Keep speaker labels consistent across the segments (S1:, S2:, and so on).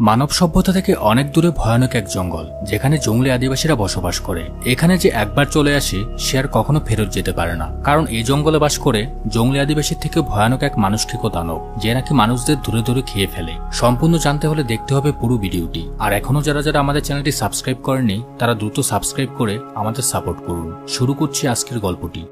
S1: মানব সভ্যতা থেকে অনেক দূরে ভয়ানক এক জঙ্গল, যেখানে জঙ্গলি আদিবাসীরা বসবাস করে। এখানে যে একবার চলে আসে, সে আর কখনো ফেরত যেতে পারে না। কারণ এই জঙ্গলে বাস করে জঙ্গলি আদিবাসীর থেকে ভয়ানক এক মানুষখিক দানব, যে নাকি মানুষদের দূরে দূরে খেয়ে ফেলে। সম্পূর্ণ জানতে হলে দেখতে হবে পুরো ভিডিওটি। আর এখনও যারা যারা আমাদের চ্যানেলটি সাবস্ক্রাইব করেনি তারা দ্রুত সাবস্ক্রাইব করে আমাদের সাপোর্ট করুন। শুরু করছি আজকের গল্পটি।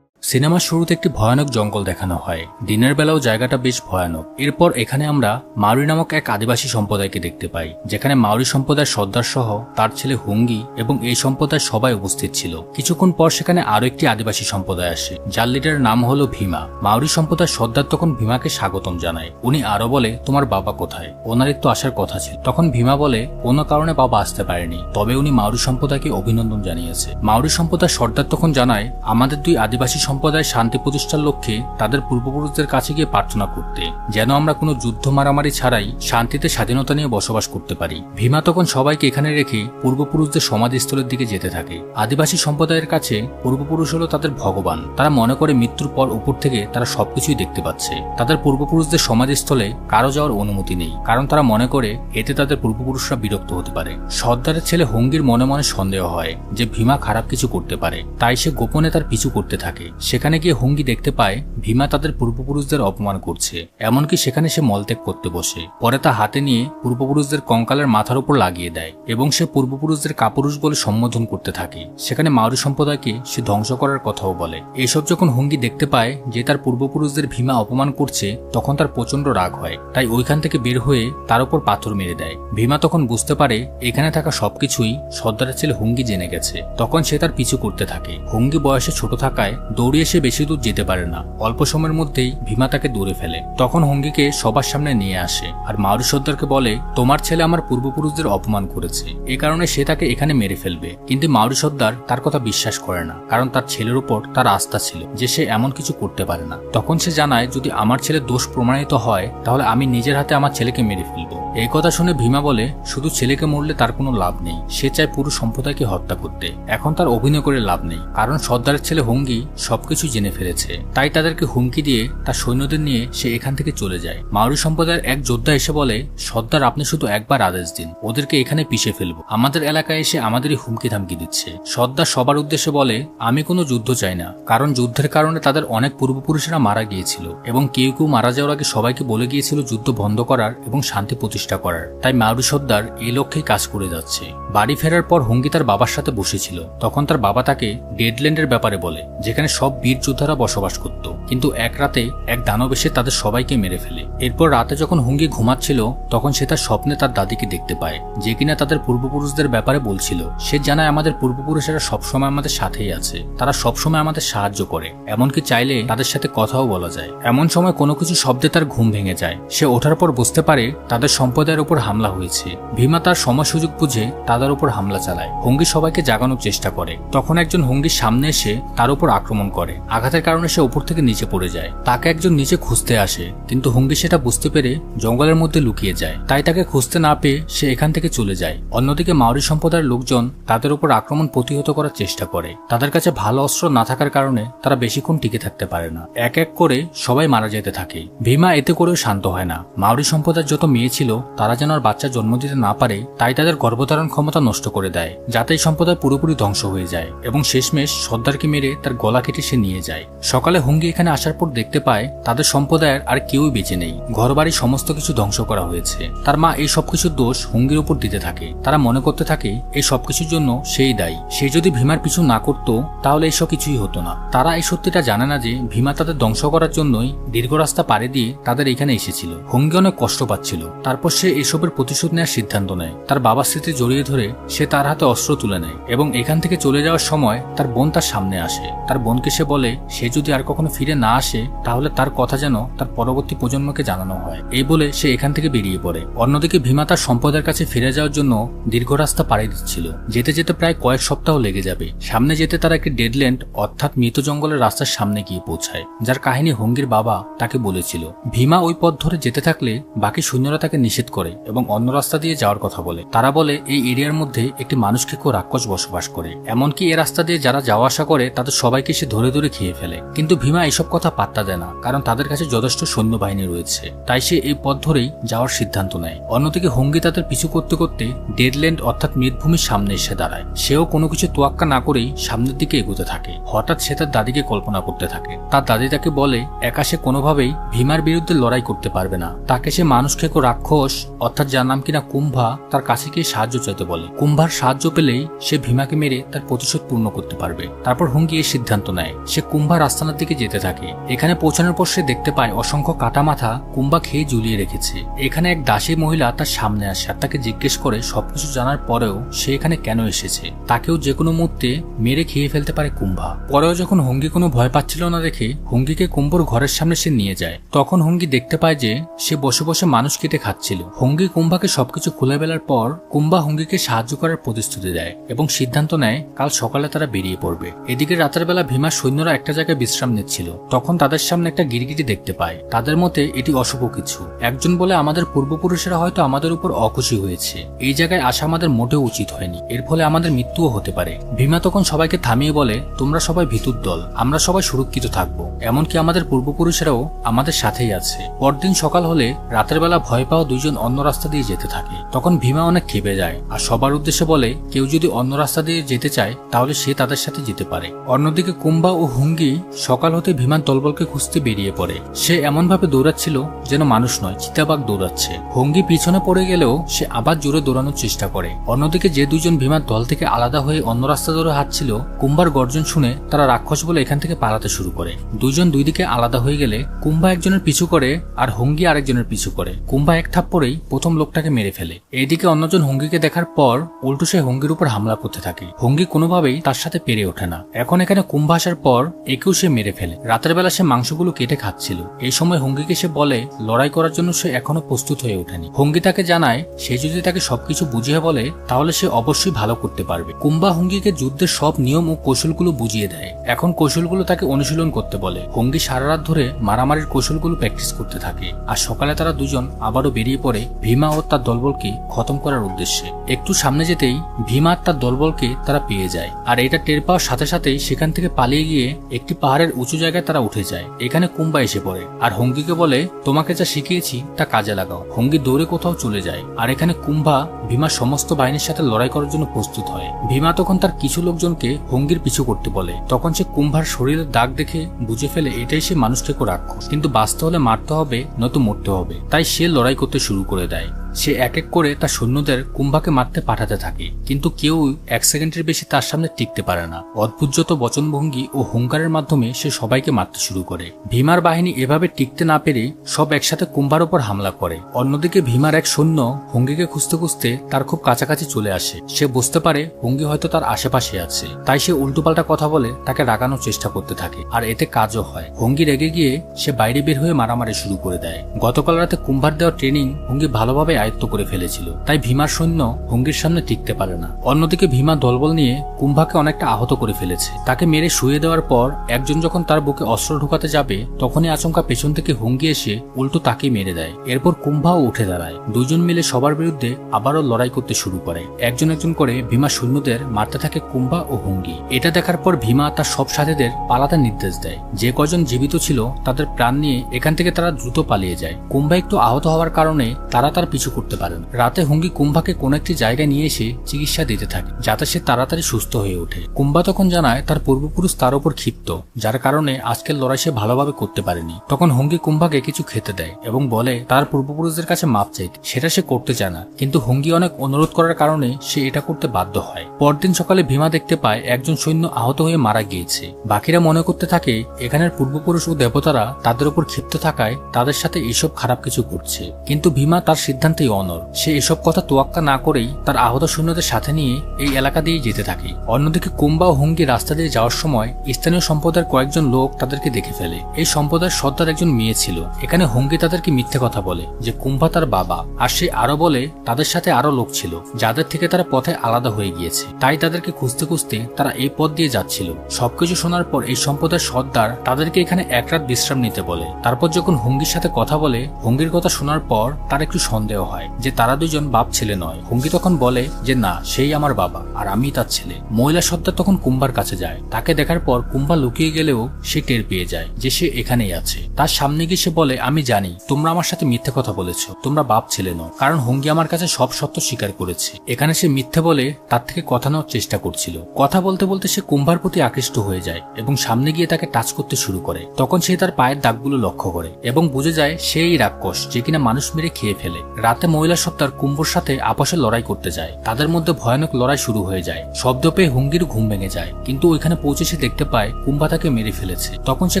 S1: সিনেমার শুরুতে একটি ভয়ানক জঙ্গল দেখানো হয়। দিনের বেলাও জায়গাটা বেশ ভয়ানক। এরপর এখানে আমরা মাউরি নামক এক আদিবাসী সম্প্রদায়কে দেখতে পাই, যেখানে মাউরি সম্প্রদায়ের সর্দার সহ তার ছেলে হুঙ্গি এবং এই সম্প্রদায়ের সবাই উপস্থিত ছিল। কিছুক্ষণ পর সেখানে আরও একটি আদিবাসী সম্প্রদায় আসে, যার লিডারের নাম হলো ভীমা। মাউরি সম্প্রদায়ের সর্দার তখন ভীমাকে স্বাগতম জানায়। উনি আরও বলে, তোমার বাবা কোথায়? ওনারই তো আসার কথা ছিল। তখন ভীমা বলে, কোনো কারণে বাবা আসতে পারেনি। তবে উনি মাউরি সম্প্রদায়কে অভিনন্দন জানিয়েছে। মাউরি সম্প্রদায়ের সর্দার তখন জানায়, আমাদের দুই আদিবাসী সম্প্রদায় শান্তি প্রতিষ্ঠার লক্ষ্যে তাদের পূর্বপুরুষদের কাছে গিয়ে প্রার্থনা করতে, যেন আমরা কোনো যুদ্ধ মারামারি ছাড়াই শান্তিতে স্বাধীনতা নিয়ে বসবাস করতে পারি। ভীমা তখন সবাইকে এখানে রেখে পূর্বপুরুষদের সমাধিস্থলের দিকে যেতে থাকে। আদিবাসী সম্প্রদায়ের কাছে পূর্বপুরুষ হলো তাদের ভগবান। তারা মনে করে মৃত্যুর পর উপর থেকে তারা সবকিছুই দেখতে পাচ্ছে। তাদের পূর্বপুরুষদের সমাধিস্থলে কারও যাওয়ার অনুমতি নেই, কারণ তারা মনে করে এতে তাদের পূর্বপুরুষরা বিরক্ত হতে পারে। সর্দারের ছেলে হঙ্গির মনে মনে সন্দেহ হয় যে ভীমা খারাপ কিছু করতে পারে, তাই সে গোপনে তার পিছু করতে থাকে। সেখানে গিয়ে হুঙ্গি দেখতে পায় ভীমা তাদের পূর্বপুরুষদের অপমান করছে। এমনকি সেখানে সে মলত্যাগ করতে বসে। পরে তা হাতে নিয়ে পূর্বপুরুষদের কঙ্কালের মাথার উপর লাগিয়ে দেয় এবং সে পূর্বপুরুষদের কাপুরুষ বলে সম্বোধন করতে থাকে। সেখানে মাউরি সম্প্রদায়কে সে ধ্বংস করার কথাও বলে। এসব যখন হুঙ্গি দেখতে পায় যে তার পূর্বপুরুষদের ভীমা অপমান করছে, তখন তার প্রচণ্ড রাগ হয়। তাই ওইখান থেকে বের হয়ে তার উপর পাথর মেরে দেয়। ভীমা তখন বুঝতে পারে এখানে থাকা সবকিছুই সর্দারের ছেলে হুঙ্গি জেনে গেছে। তখন সে তার পিছু করতে থাকে। হুঙ্গি বয়সে ছোট থাকায় দৌড়িয়ে সে বেশি দূর যেতে পারে না। অল্প সময়ের মধ্যেই ভীমা তাকে দৌড়ে ফেলে। তখন হঙ্গিকে সবার সামনে নিয়ে আসে আর মারু সর্দারকে বলে, তোমার ছেলে আমার পূর্বপুরুষদের অপমান করেছে। এ কারণে সে তাকে এখানে মেরে ফেলবে। কিন্তু মাউরি সর্দার তার কথা বিশ্বাস করে না, কারণ তার ছেলের উপর তার আস্থা ছিল যে সে এমন কিছু করতে পারে না। তখন সে জানায়, যদি আমার ছেলে দোষ প্রমাণিত হয়, তাহলে আমি নিজের হাতে আমার ছেলেকে মেরে ফেলব। এই কথা শুনে ভীমা বলে, শুধু ছেলেকে মরলে তার কোনো লাভ নেই। সে চায় পুরো সম্প্রদায়কে হত্যা করতে। এখন তার অভিনয় করে লাভ নেই, কারণ সর্দারের ছেলে হুঙ্গি সবকিছু জেনে ফেলেছে। তাই তাদেরকে হুমকি দিয়ে তার সৈন্যদের নিয়ে সে এখান থেকে চলে যায়। মাউরি সম্প্রদায়ের এক যোদ্ধা এসে বলে, সর্দার, আপনি শুধু একবার আদেশ দিন। ওদেরকে এখানে পিষে ফেলব। আমাদের এলাকায় এসে আমাদেরই হুমকি ধামকি দিচ্ছে। সর্দার সবার উদ্দেশ্যে বলে, আমি কোনো যুদ্ধ চাই না। কারণ যুদ্ধের কারণে তাদের অনেক পূর্বপুরুষেরা মারা গিয়েছিল এবং কেউ কেউ মারা যাওয়ার আগে সবাইকে বলে গিয়েছিল যুদ্ধ বন্ধ করার এবং শান্তি প্রতিষ্ঠা করার। তাই মাউরি সর্দার এই লক্ষ্যেই কাজ করে যাচ্ছে। বাড়ি ফেরার পর হুঙ্গি তার বাবার সাথে বসেছিল। তখন তার বাবা তাকে ডেডল্যান্ডের ব্যাপারে বলে, যেখানে সব বীর যোদ্ধারা বসবাস করত। কিন্তু এক রাতে এক দানব এসে তাদের সবাইকে মেরে ফেলে। এরপর রাতে যখন হুঙ্গি ঘুমাচ্ছিল, তখন সে তার স্বপ্নে তার দাদিকে দেখতে পায়, যে কিনা তাদের পূর্বপুরুষদের ব্যাপারে বলছিল। সে জানায়, আমাদের পূর্বপুরুষেরা সবসময় আমাদের সাথেই আছে। তারা সবসময় আমাদের সাহায্য করে। এমনকি চাইলে তাদের সাথে কথাও বলা যায়। এমন সময় কোনো কিছু শব্দে তার ঘুম ভেঙে যায়। সে ওঠার পর বুঝতে পারে, তাদের সম্প্রদায়ের উপর হামলা হয়েছে। ভীমা তার সময় সুযোগ বুঝে তাদের উপর হামলা চালায়। হুঙ্গি সবাইকে জাগানোর চেষ্টা করে। তখন একজন হুঙ্গির সামনে এসে তার উপর আক্রমণ করে। আঘাতের কারণে সে উপর থেকে নিচে পড়ে যায়। তাকে একজন নিচে খুঁজতে আসে, কিন্তু হুঙ্গি সেটা বুঝতে পেরে জঙ্গলের মধ্যে লুকিয়ে যায়। তাই তাকে খুঁজতে না পেয়ে সে এখান থেকে চলে যায়। অন্যদিকে মাউরি সম্প্রদায়ের লোকজন তাদের উপর আক্রমণ প্রতিহত করার চেষ্টা করে। তাদের কাছে ভালো অস্ত্র না থাকার কারণে তারা বেশিক্ষণ টিকে থাকতে পারে না। এক এক করে সবাই মারা যেতে থাকে। ভীমা এতে করেও শান্ত হয় না। মাউরি সম্প্রদায়ের যত মেয়ে ছিল, তারা যেন আর বাচ্চা জন্ম দিতে না পারে, তাই তাদের গর্ভধারণ ক্ষমতা নষ্ট করে দেয়, যাতে এই সম্প্রদায় পুরোপুরি ধ্বংস হয়ে যায়। এবং শেষমেশ সর্দারকে মেরে তার গলা কেটে সে নিয়ে যায়। সকালে হুঙ্গি এখানে আসার পর দেখতে পায়, তাদের সম্প্রদায়ের আর কেউই বেঁচে নেই। ঘরবাড়ি সমস্ত কিছু ধ্বংস করা হয়েছে। তার মা এই সবকিছুর দোষ হুঙ্গির উপর দিতে থাকে। তারা মনে করতে থাকে, এই সবকিছুর জন্য সেই দায়ী। সে যদি ভীমার পিছু না করত, তাহলে এসব কিছুই হতো না। তারা এই সত্যিটা জানে না যে, ভীমা তাদের ধ্বংস করার জন্যই দীর্ঘ রাস্তা পাড়ে দিয়ে তাদের এখানে এসেছিল। হুঙ্গি অনেক কষ্ট পাচ্ছিল। তারপর সে এসবের প্রতিশোধ নেওয়ার সিদ্ধান্ত নেয়। তার বাবার স্মৃতি জড়িয়ে ধরে সে তার হাতে অস্ত্র তুলে নেয় এবং এখান থেকে চলে যাওয়ার সময় তার বোন তার সামনে আসে। তার বোনকে সে বলে, সে যদি আর কখনো ফিরে না আসে, তাহলে তার কথা যেন তার পরবর্তী প্রজন্মকে জানানো হয়। এই বলে সে এখান থেকে বেরিয়ে পড়ে। অন্যদিকে ভীমা তার সম্পদের কাছে ফিরে যাওয়ার জন্য দীর্ঘ রাস্তা পাড়ি দিচ্ছিল। যেতে যেতে প্রায় কয়েক সপ্তাহ লেগে যাবে। সামনে যেতে তারা একটি ডেডল্যান্ড, অর্থাৎ মৃত জঙ্গলের রাস্তার সামনে গিয়ে পৌঁছায়, যার কাহিনী হঙ্গির বাবা তাকে বলেছিল। ভীমা ওই পথ ধরে যেতে থাকলে বাকি সৈন্যরা তাকে নিষেধ করে এবং অন্য রাস্তা দিয়ে যাওয়ার কথা বলে। তারা বলে, এই এরিয়ার মধ্যে একটি মানুষকে কেউ রাক্ষস বসবাস করে। এমনকি এ রাস্তা দিয়ে যারা যাওয়া আসা করে, তাদের সবাইকে সে ধরে ধরে ধরে খেয়ে ফেলে। কিন্তু ভীমা এসব কথা পাত্তা দেয় না, কারণ তাদের কাছে যথেষ্ট সৈন্যবাহিনী রয়েছে। তাই সে এই পথ ধরেই যাওয়ার সিদ্ধান্ত নেয়। অন্যদিকে হঙ্গি তাদের পিছু করতে করতে ডেডল্যান্ড অর্থাৎ মৃতভূমির সামনে এসে দাঁড়ায়। সেও কোনো কিছু তোয়াক্কা না করেই সামনের দিকে এগোতে থাকে। হঠাৎ সে তার দাদিকে কল্পনা করতে থাকে। তার দাদি তাকে বলে, একা সে কোনোভাবেই ভীমার বিরুদ্ধে লড়াই করতে পারবে না। তাকে সে মানুষ খেকো রাক্ষস, অর্থাৎ যার নাম কিনা কুম্ভা, তার কাছে গিয়ে সাহায্য চাইতে বলে। কুম্ভার সাহায্য পেলেই সে ভীমাকে মেরে তার প্রতিশোধ পূর্ণ করতে পারবে। তারপর হুঙ্গি এই সিদ্ধান্ত নেয়। সে কুম্ভা রাস্তানার দিকে যেতে থাকে। এখানে পৌঁছানোর পর সে দেখতে পায় অসংখ্য কাটা মাথা কুম্ভা খেয়ে ঝুলিয়ে রেখেছে। এখানে এক দাসী মহিলা তার সামনে আসে আর তাকে জিজ্ঞেস করে সবকিছু জানার পরেও সে এখানে কেন এসেছে? তাকেও যে কোনো মুহূর্তে মেরে খেয়ে ফেলতে পারে কুম্ভা। পরেও যখন হঙ্গি কোনো ভয় পাচ্ছিল না দেখে হঙ্গিকে কুম্ভর ঘরের সামনে সে নিয়ে যায়। তখন হঙ্গি দেখতে পায় যে সে বসে বসে মানুষ কেটে খাচ্ছিল। হঙ্গি কুম্ভাকে সবকিছু খুলে বেলার পর কুম্ভা হঙ্গিকে সাহায্য করার প্রতিশ্রুতি দেয় এবং সিদ্ধান্ত নেয় কাল সকালে তারা বেরিয়ে পড়বে। এদিকে রাতের বেলা ভীমার সৈন্যরা একটা জায়গায় বিশ্রাম নিচ্ছিল। তখন তাদের সামনে একটা গিরগিটি দেখতে পায়। তাদের মতে এটি অশুভ কিছু। একজন বলে, আমাদের পূর্বপুরুষেরা হয়তো আমাদের উপর অখুশি হয়েছে। এই জায়গায় আসা আমাদের মোটেও উচিত হয়নি। এর ফলে আমাদের মৃত্যুও হতে পারে। ভীমা তখন সবাইকে থামিয়ে বলে, তোমরা সবাই ভিতুর দল। আমরা সবাই সুরক্ষিত থাকব। এমনকি আমাদের পূর্বপুরুষেরাও আমাদের সাথেই আছে। পরদিন সকাল হলে রাতের বেলা ভয় পাওয়া দুইজন অন্য রাস্তা দিয়ে যেতে থাকে। তখন ভীমা অনেক খেপে যায় আর সবার উদ্দেশ্যে বলে, কেউ যদি অন্য রাস্তা দিয়ে যেতে চায়, তাহলে সে তাদের সাথে যেতে পারে। অন্যদিকে কুম্বা ও হুঙ্গি সকাল হতে বিমান তলবলকে খুঁজতে বেরিয়ে পড়ে। সে এমনভাবে দৌড়াচ্ছিল যেন মানুষ নয় চিতাবাগ দৌড়াচ্ছে। হুঙ্গি পিছনে পড়ে গেলেও সে আবার জোরে দৌড়ানোর চেষ্টা করে। অন্যদিকে যে দুজন বিমান দল থেকে আলাদা হয়ে অন্য রাস্তা ধরে হাঁটছিল, কুম্বার গর্জন শুনে তারা রাক্ষস বলে এখান থেকে পালাতে শুরু করে। দুজন দুই দিকে আলাদা হয়ে গেলে কুম্বা একজনের পিছু করে আর হুঙ্গি আরেকজনের পিছু করে। কুম্ভা এক থাপ্পড়েই প্রথম লোকটাকে মেরে ফেলে। এইদিকে অন্যজন হুঙ্গিকে দেখার পর উল্টো সে হুঙ্গির উপর হামলা করতে থাকে। হুঙ্গি কোনোভাবেই তার সাথে পেরে ওঠে না। এখন এখানে কুম্ভা আসার পর একেও সে মেরে ফেলে। রাতের বেলা সে মাংসগুলো কেটে খাচ্ছিল। এই সময় হঙ্গিকে সে বলে, লড়াই করার জন্য সে এখনও প্রস্তুত হয়ে ওঠেনি। হঙ্গি তাকে জানায়, সে যদি তাকে সবকিছু বুঝিয়ে বলে, তাহলে সে অবশ্যই ভালো করতে পারবে। কুম্বা হুঙ্গিকে যুদ্ধের সব নিয়ম ও কৌশলগুলো বুঝিয়ে দেয়। এখন কৌশলগুলো তাকে অনুশীলন করতে বলে। হঙ্গি সারা রাত ধরে মারামারির কৌশলগুলো প্র্যাকটিস করতে থাকে। আর সকালে তারা দুজন আবারও বেরিয়ে পড়ে ভীমা ও তার দলবলকে খতম করার উদ্দেশ্যে। একটু সামনে যেতেই ভীমা আর তার দলবলকে তারা পেয়ে যায়। আর এটা টের পাওয়ার সাথে সাথেই সেখান থেকে পালিয়ে গিয়ে একটি পাহাড়ের উঁচু জায়গায় তারা উঠে যায়। এখানে কুম্বা এসে পড়ে। আর হঙ্গিকে বলে, তোমাকে যা শিখিয়েছি, তা কাজে লাগাও হঙ্গি দৌড়ে কোথাও চলে যায়। আর এখানে কুম্ভা ভীমার সমস্ত বাহিনীর সাথে লড়াই করার জন্য প্রস্তুত হয়। ভীমা তখন তার কিছু লোকজনকে হঙ্গির পিছু করতে বলে। তখন সে কুম্ভার শরীরের দাগ দেখে বুঝে ফেলে, এটাই সে মানুষকে রাক্ষস। কিন্তু বাঁচতে হলে মারতে হবে, নয়তো মরতে হবে। তাই সে লড়াই করতে শুরু করে দেয়। সে এক এক করে তার সৈন্যদের কুম্ভাকে মারতে পাঠাতে থাকে। কিন্তু কেউ এক সেকেন্ডের বেশি তার সামনে টিকতে পারে না। অদ্ভুতযত বচনভঙ্গি ও হুঙ্কারের মাধ্যমে সে সবাইকে মারতে শুরু করে। ভীমার বাহিনী এভাবে টিকতে না পেরে সব একসাথে কুম্ভার উপর হামলা করে। অন্যদিকে ভীমার এক সৈন্য হুঙ্গিকে খুঁজতে খুঁজতে তার খুব কাছাকাছি চলে আসে। সে বুঝতে পারে হুঙ্গি হয়তো তার আশেপাশে আছে। তাই সে উল্টোপাল্টা কথা বলে তাকে রাগানোর চেষ্টা করতে থাকে। আর এতে কাজও হয়। হুঙ্গি রেগে গিয়ে সে বাইরে বের হয়ে মারামারি শুরু করে দেয়। গতকাল রাতে কুম্ভার দেওয়া ট্রেনিং হুঙ্গি ভালোভাবে আয়ত্ত করে ফেলেছিল। তাই ভীমার সৈন্য হুঙ্গির সামনে টিকতে পারে না। অন্যদিকে ভীমা দলবল নিয়ে কুম্ভাকে অনেকটা আহত করে ফেলেছে। তাকে মেরে শুয়ে দেওয়ার পর একজন যখন তার বুকে অস্ত্র ঢুকাতে যাবে, তখনই আচমকা পেছন থেকে হুঙ্গি এসে উল্টো তাকে মেরে দেয়। এরপর কুম্ভাও উঠে দাঁড়ায়। দুজন মিলে সবার বিরুদ্ধে আবারও লড়াই করতে শুরু করে। একজন একজন করে ভীমা সৈন্যদের মারতে থাকে কুম্ভা ও হুঙ্গি। এটা দেখার পর ভীমা তার সব সাথীদের পালাতে নির্দেশ দেয়। যে কজন জীবিত ছিল তাদের প্রাণ নিয়ে এখান থেকে তারা দ্রুত পালিয়ে যায়। কুম্ভা একটু আহত হওয়ার কারণে তারা তার পিছু করতে পারেন। রাতে হুঙ্গি কুম্ভাকে কোন একটি জায়গায় নিয়ে এসে চিকিৎসা দিতে থাকে, যাতে সে তাড়াতাড়ি সুস্থ হয়ে ওঠে। কুম্ভা তখন জানায়, তার পূর্বপুরুষ তার উপর ক্ষিপ্ত, যার কারণে আজকের লড়াই সে ভালোভাবে করতে পারেনি। তখন হুঙ্গি কুম্ভাকে কিছু খেতে দেয় এবং বলে, তার পূর্বপুরুষদের কাছে মাপ চাইতে সেটা সে করতে চায় না। কিন্তু হুঙ্গি অনেক অনুরোধ করার কারণে সে এটা করতে বাধ্য হয়। পরদিন সকালে ভীমা দেখতে পায়, একজন সৈন্য আহত হয়ে মারা গিয়েছে। বাকিরা মনে করতে থাকে, এখানের পূর্বপুরুষ ও দেবতারা তাদের উপর ক্ষিপ্ত থাকায় তাদের সাথে এসব খারাপ কিছু করছে কিন্তু ভীমা তার সিদ্ধান্তেই অনর। সে এসব কথা তোয়াক্কা না করেই তার আহত সৈন্যদের সাথে নিয়ে এই এলাকা দিয়ে যেতে থাকে। অন্যদিকে কুম্বা ও হুঙ্গি রাস্তা দিয়ে যাওয়ার সময় স্থানীয় সম্প্রদায়ের কয়েকজন লোক তাদেরকে দেখে ফেলে। এই সম্প্রদায়ের সর্দার একজন মেয়ে ছিল। এখানে হুঙ্গি তাদেরকে মিথ্যে কথা বলে যে কুম্ভা তার বাবা। আর সে আরও বলে, তাদের সাথে আরও লোক ছিল, যাদের থেকে তারা পথে আলাদা হয়ে গিয়েছে। তাই তাদেরকে খুঁজতে খুঁজতে তারা এই পথ দিয়ে যাচ্ছিল। সবকিছু শোনার পর এই সম্প্রদায়ের সর্দার তাদেরকে এখানে এক রাত বিশ্রাম নিতে বলে। তারপর যখন হুঙ্গির সাথে কথা বলে, হুঙ্গির কথা শোনার পর তার একটু সন্দেহ হয়। হয় যে তারা দুজন বাপ ছেলে নয়। হুঙ্গি তখন বলে যে, না, সেই আমার বাবা আর আমি তার ছেলে। মহিলা সর্দার তখন কুম্বার কাছে যায়। তাকে দেখার পর কুম্বা লুকিয়ে গেলেও সে টের পেয়ে যায় যে সে এখানেই আছে। তার সামনে গিয়ে সে বলে, আমি জানি, তোমরা আমার সাথে মিথ্যে কথা বলেছ। তোমরা বাপ ছেলে নও, কারণ হুঙ্গি আমার কাছে সব সত্য স্বীকার করেছে। এখানে সে মিথ্যে বলে তার থেকে কথা নেওয়ার চেষ্টা করছিল। কথা বলতে বলতে সে কুম্ভার প্রতি আকৃষ্ট হয়ে যায় এবং সামনে গিয়ে তাকে টাচ করতে শুরু করে। তখন সে তার পায়ের দাগগুলো লক্ষ্য করে এবং বুঝে যায় সেই রাক্ষস যে কিনা মানুষ মেরে খেয়ে ফেলে। রাতে মহিলা সত্তার কুম্ভর সাথে আপসে লড়াই করতে যায়। তাদের মধ্যে ভয়ানক লড়াই শুরু হয়ে যায়। শব্দ পেয়ে হুঙ্গির ঘুম ভেঙে যায়। কিন্তু ওইখানে পৌঁছে সে দেখতে পায় কুম্ভা তাকে মেরে ফেলেছে। তখন সে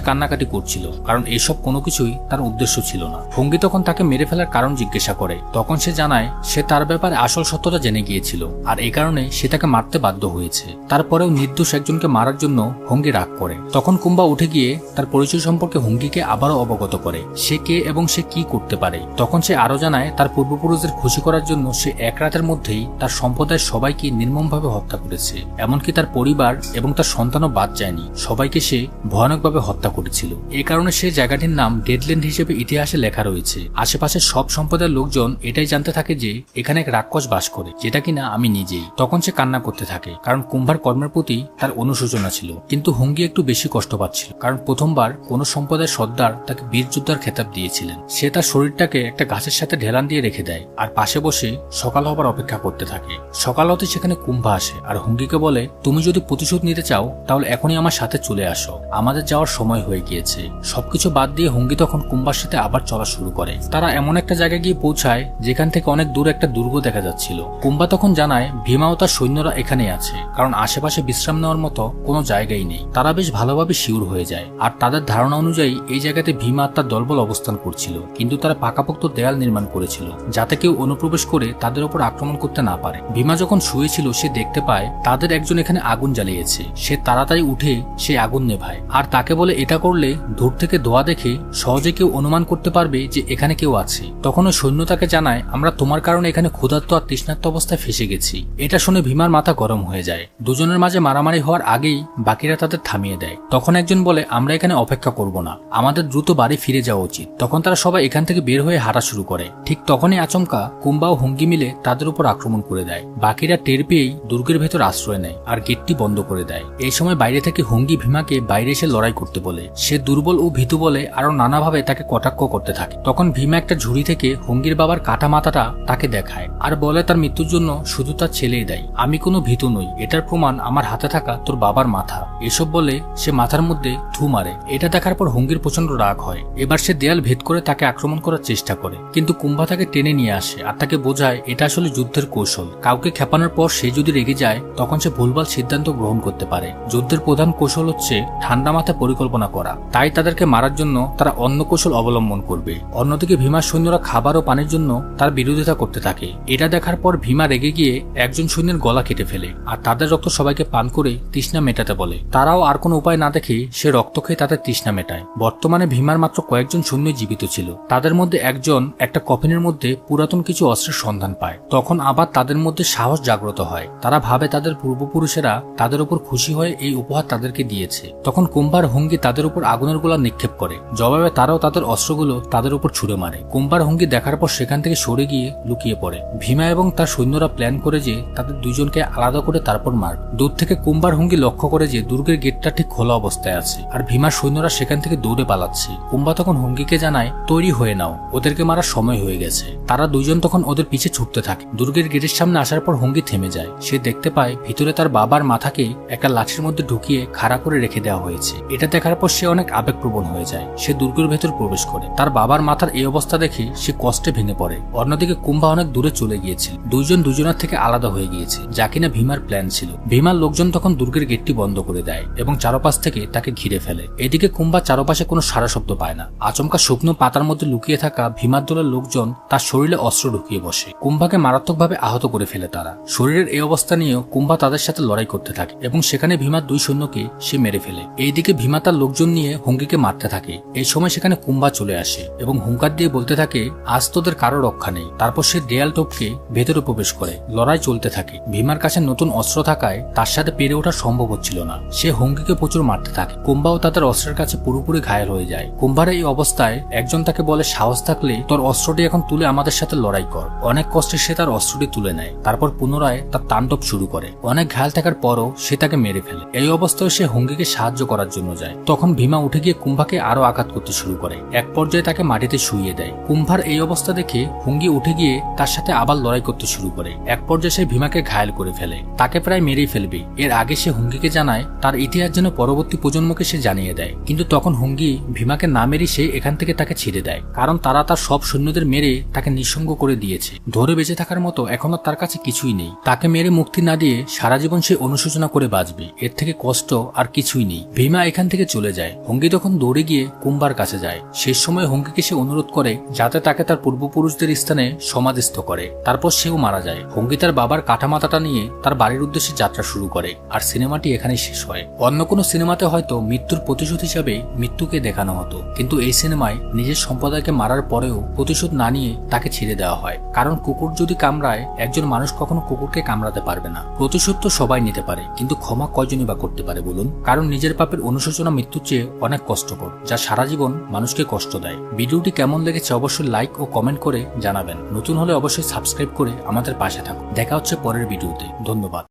S1: কান্নাকাটি করছিল, কারণ এসব কোনো কিছুই তার উদ্দেশ্য ছিল না। হুঙ্গি তখন তাকে মেরে ফেলার কারণ জিজ্ঞাসা করে। তখন সে জানায়, সে তার ব্যাপারে আসল সত্যটা জেনে গিয়েছিল, আর এই কারণে সে তাকে মারতে বাধ্য হয়েছে। তারপরেও নির্দোষ একজনকে মারার জন্য হুঙ্গি রাগ করে। তখন কুম্বা উঠে গিয়ে তার পরিচয় সম্পর্কে হুঙ্গিকে আবারও অবগত করে। সে কে এবং সে কি করতে পারে? তখন সে আরও জানায়, তার পূর্বপুরুষদের খুশি করার জন্য সে এক রাতের মধ্যেই তার সম্প্রদায়ের সবাইকে নির্মমভাবে হত্যা করেছে। এমনকি তার পরিবার এবং তার সন্তানও বাদ যায়নি। সবাইকে সে ভয়ানকভাবে হত্যা করেছিল। এ কারণে সে জায়গাটির নাম ডেডল্যান্ড হিসেবে ইতিহাসে লেখা রয়েছে। আশেপাশের সব সম্প্রদায়ের লোকজন এটাই জানতে থাকে যে এখানে এক রাক্ষস বাস করে, যেটা কিনা আমি নিজেই। তখন সে কান্না করতে থাকে, কারণ কুম্ভার কর্মের প্রতি তার অনুশোচনা ছিল। কিন্তু হুঙ্গি একটু বেশি কষ্ট পাচ্ছিল, কারণ প্রথমবার কোন সম্প্রদায়ের সর্দার তাকে বীর যোদ্ধার খেতাব দিয়েছিলেন। সে তার শরীরটাকে একটা গাছের সাথে ঢেলান দিয়ে রেখে দেয়। আর পাশে বসে সকাল হবার অপেক্ষা করতে থাকে। সকাল হতে সেখানে কুম্ভা আসে আর হুঙ্গিকে বলে, তুমি যদি প্রতিশোধ নিতে চাও, তাহলে এখনই আমার সাথে চলে আসো। আমাদের যাওয়ার সময় হয়ে গিয়েছে। সবকিছু বাদ দিয়ে হুঙ্গি তখন কুম্বার সাথে আবার চলা শুরু করে। তারা এমন একটা জায়গায় গিয়ে পৌঁছায়, যেখান থেকে অনেক দূর একটা দুর্গ দেখা যাচ্ছিল। কুম্ভা তখন জানায়, ভীমা ও তার সৈন্যরা এখানেই আছে। কারণ আশেপাশে বিশ্রাম নেওয়ার মতো কোনো জায়গাই নেই। তারা বেশ ভালোভাবে শিউর হয়ে যায়। আর তাদের ধারণা অনুযায়ী, এই জায়গাতে ভীমা আর তার দলবল অবস্থান করছিল। কিন্তু তারা পাকাপোক্ত দেয়াল নির্মাণ করেছিল। যাতে কেউ অনুপ্রবেশ করে তাদের উপর আক্রমণ করতে না পারে। ভীমা যখন শুয়েছিল, সে দেখতে পায় তাদের একজন এখানে আগুন জ্বালিয়েছে। সে তাড়াতাড়ি উঠে সে আগুন নেভায়। আর তাকে বলে, এটা করলে দূর থেকে ধোয়া দেখে সহজে কেউ অনুমান করতে পারবে যে এখানে কেউ আছে। তখন ওই সৈন্য তাকে জানায়, আমরা তোমার কারণে এখানে ক্ষুধার্ত আর তৃষ্ণার্ত অবস্থায় ফেসে গেছি। এটা শুনে ভীমার মাথা গরম হয়ে যায়। দুজনের মাঝে মারামারি হওয়ার আগেই বাকিরা তাদের থামিয়ে দেয়। তখন একজন বলে, আমরা এখানে অপেক্ষা করব না। আমাদের দ্রুত বাড়ি ফিরে যাওয়া উচিত। তখন তারা সবাই এখান থেকে বের হয়ে হাঁটা শুরু করে। ঠিক তখনই আচমকা কুম্বা ও হুঙ্গি মিলে তাদের উপর আক্রমণ করে দেয়। বাকিরা টের পেয়েই দুর্গের ভেতর আশ্রয় নেয় আর গেটটি বন্ধ করে দেয়। এই সময় বাইরে থেকে হুঙ্গি ভীমাকে বাইরে এসে লড়াই করতে বলে। সে দুর্বল ও ভীতু বলে আরও নানাভাবে তাকে কটাক্ষ করতে থাকে। তখন ভীমা একটা ঝুড়ি থেকে হুঙ্গির বাবার কাটা মাথাটা তাকে দেখায় আর বলে, তার মৃত্যুর জন্য শুধু তার ছেলেই দেয়। আমি কোনো ভীতু নই। এটার প্রমাণ আমার হাতে থাকা তোর বাবার মাথা। এসব বলে সে মাথার মধ্যে থু মারে। এটা দেখার পর হুঙ্গির প্রচণ্ড রাগ হয়। এবার সে দেয়াল ভেদ করে তাকে আক্রমণ করার চেষ্টা করে। কিন্তু কুম্ভা তাকে টেনে নিয়ে আসে আর তাকে বোঝায় এটা আসলে যুদ্ধের কৌশল। কাউকে খেপানোর পর সে যদি রেগে যায়, তখন সে ভুলভাল সিদ্ধান্ত গ্রহণ করতে পারে। যুদ্ধের প্রধান কৌশল হচ্ছে ঠান্ডা মাথায় পরিকল্পনা করা। তাই তাদেরকে মারার জন্য তারা অন্য কৌশল অবলম্বন করবে। অন্যদিকে ভীমার সৈন্যরা খাবার ও পানির জন্য তার বিরোধিতা করতে থাকে। এটা দেখার পর ভীমা রেগে গিয়ে একজন সৈন্যের গলা কেটে ফেলে আর তাদের রক্ত সবাইকে পান করে তৃষ্ণা মেটাতে বলে। তারাও আর কোনো উপায় না দেখে সে রক্ত খেয়ে তাদের তৃষ্ণা মেটায়। বর্তমানে ভীমার মাত্র কয়েকজন সৈন্য জীবিত ছিল। তাদের মধ্যে একজন একটা কফিনের মধ্যে পুরাতন কিছু অস্ত্রের সন্ধান পায়। তখন আবার তাদের মধ্যে সাহস জাগ্রত হয়। তারা ভাবে তাদের পূর্বপুরুষেরা তাদের উপর খুশি হয়ে এই উপহার তাদেরকে দিয়েছে। তখন কুম্ভার হুঙ্গি তাদের উপর আগুনের গোলা নিক্ষেপ করে। জবাবে তারাও তাদের অস্ত্রগুলো তাদের উপর ছুড়ে মারে। কুম্ভার হুঙ্গি দেখার পর সেখান থেকে সরে গিয়ে লুকিয়ে পড়ে। ভীমা এবং তার সৈন্যরা প্ল্যান করে যে তাদের দুজনকে আলাদা করে তারপর মার। দূর থেকে কুম্ভার হুঙ্গি লক্ষ্য করে যে দুর্গের গেটটা ঠিক খোলা অবস্থায় আছে। আর ভীমার সৈন্যরা সেখান থেকে দৌড়ে পালাচ্ছে। কুম্ভা তখন হুঙ্গিকে জানায়, তৈরি হয়ে নাও। ওদেরকে মারার সময় হয়ে গেছে। তারা দুজন তখন ওদের পিছে ছুটতে থাকে। দুর্গের গেটের সামনে আসার পর হুঙ্গি থেমে যায়। সে দেখতে পায় ভিতরে তার বাবার মাথাকে একটা লাঠির মধ্যে ঢুকিয়ে খাড়া করে রেখে দেওয়া হয়েছে। এটা দেখার পর সে অনেক আবেগপ্রবণ হয়ে যায়। সে দুর্গের ভেতর প্রবেশ করে। তার বাবার মাথার এই অবস্থা দেখে সে কষ্টে ভেঙে পড়ে। অন্যদিকে কুম্ভা অনেক দূরে চলে গিয়েছিল। দুইজন দুজনের থেকে আলাদা হয়ে গিয়েছে, যা কিনা ভীমার প্ল্যান ছিল। ভীমার লোকজন তখন দুর্গের গেটটি বন্ধ করে দেয় এবং চারপাশ থেকে তাকে ঘিরে ফেলে। এদিকে কুম্ভা চারপাশে কোনো সারা শব্দ পায় না। আচমকা শুকনো পাতার মধ্যে লুকিয়ে থাকা ভীমার দলের লোকজন তার শরীরে অস্ত্র ঢুকিয়ে বসে। কুম্ভাকে মারাত্মকভাবে আহত করে ফেলে তারা। শরীরের এই অবস্থা নিয়েও কুম্ভা তাদের সাথে লড়াই করতে থাকে এবং সেখানে ভীমার দুই সৈন্যকে সে মেরে ফেলে। এইদিকে ভীমা তার লোকজন নিয়ে হুঙ্গিকে মারতে থাকে। এই সময় সেখানে কুম্ভা চলে আসে এবং হুঙ্কার দিয়ে বলতে থাকে, আজ তোদের কারও রক্ষা নেই। তারপর সে দেয়াল টোপকে ভেতরে প্রবেশ করে, লড়াই চলতে থাকে। ভীমার কাছে নতুন অস্ত্র থাকায় তার সাথে পেরে ওঠা সম্ভব হচ্ছিল না। সে হুঙ্গিকে প্রচুর মারতে থাকে। কুম্বাও তাদের অস্ত্রের কাছে পুরোপুরি ঘায়াল হয়ে যায়। কুম্ভার এই অবস্থায় একজন তাকে বলে, সাহস থাকলে তোর অস্ত্রটি এখন তুলে আমার আমাদের সাথে লড়াই কর। অনেক কষ্টে সে তার অস্ত্রটি তুলে নেয়। তারপর পুনরায় তার তাণ্ডব শুরু করে। অনেক ঘায়াল থাকার পরও সে তাকে মেরে ফেলে। এই অবস্থায় সে হুঙ্গিকে সাহায্য করার জন্য যায়। তখন ভীমা উঠে গিয়ে কুম্ভাকে আরও আঘাত করতে শুরু করে। এক পর্যায়ে তাকে মাটিতে শুইয়ে দেয়। কুম্ভার এই অবস্থা দেখে হুঙ্গি উঠে গিয়ে তার সাথে আবার লড়াই করতে শুরু করে। এক পর্যায়ে সে ভীমাকে ঘায়াল করে ফেলে। তাকে প্রায় মেরেই ফেলবে। এর আগে সে হুঙ্গিকে জানায়, তার ইতিহাস যেন পরবর্তী প্রজন্মকে সে জানিয়ে দেয়। কিন্তু তখন হুঙ্গি ভীমাকে না মেরে সে এখান থেকে তাকে ছেড়ে দেয়। কারণ তারা তার সব সৈন্যদের মেরে তাকে নিঃসঙ্গ করে দিয়েছে। ধরে বেঁচে থাকার মতো এখনও তার কাছে কিছুই নেই। তাকে মেরে মুক্তি না দিয়ে সারা জীবন সে অনুশোচনা করে বাঁচবে। এর থেকে কষ্ট আর কিছুই নেই। ভীমা এখান থেকে চলে যায়। হঙ্গি তখন দৌড়ে গিয়ে কুম্বার কাছে যায়। শেষ সময় হুঙ্গিকে সে অনুরোধ করে যাতে তাকে তার পূর্বপুরুষদের স্থানে সমাধিস্থ করে। তারপর সেও মারা যায়। হঙ্গি তার বাবার কাঠামাতাটা নিয়ে তার বাড়ির উদ্দেশ্যে যাত্রা শুরু করে। আর সিনেমাটি এখানেই শেষ হয়। অন্য কোনো সিনেমাতে হয়তো মৃত্যুর প্রতিশোধ হিসাবে মৃত্যুকে দেখানো হতো। কিন্তু এই সিনেমায় নিজের সম্প্রদায়কে মারার পরেও প্রতিশোধ না নিয়ে তাকে ছেড়ে দেওয়া হয়। কারণ কুকুর যদি কামড়ায়, একজন মানুষ কখনো কুকুরকে কামড়াতে পারবে না। প্রতিশোধ তো সবাই নিতে পারে, কিন্তু ক্ষমা কয়জনই বা করতে পারে বলুন? কারণ নিজের পাপের অনুশোচনা মৃত্যুর চেয়ে অনেক কষ্টকর, যা সারা জীবন মানুষকে কষ্ট দেয়। ভিডিওটি কেমন লেগেছে অবশ্যই লাইক ও কমেন্ট করে জানাবেন। নতুন হলে অবশ্যই সাবস্ক্রাইব করে আমাদের পাশে থাকুন। দেখা হচ্ছে পরের ভিডিওতে। ধন্যবাদ।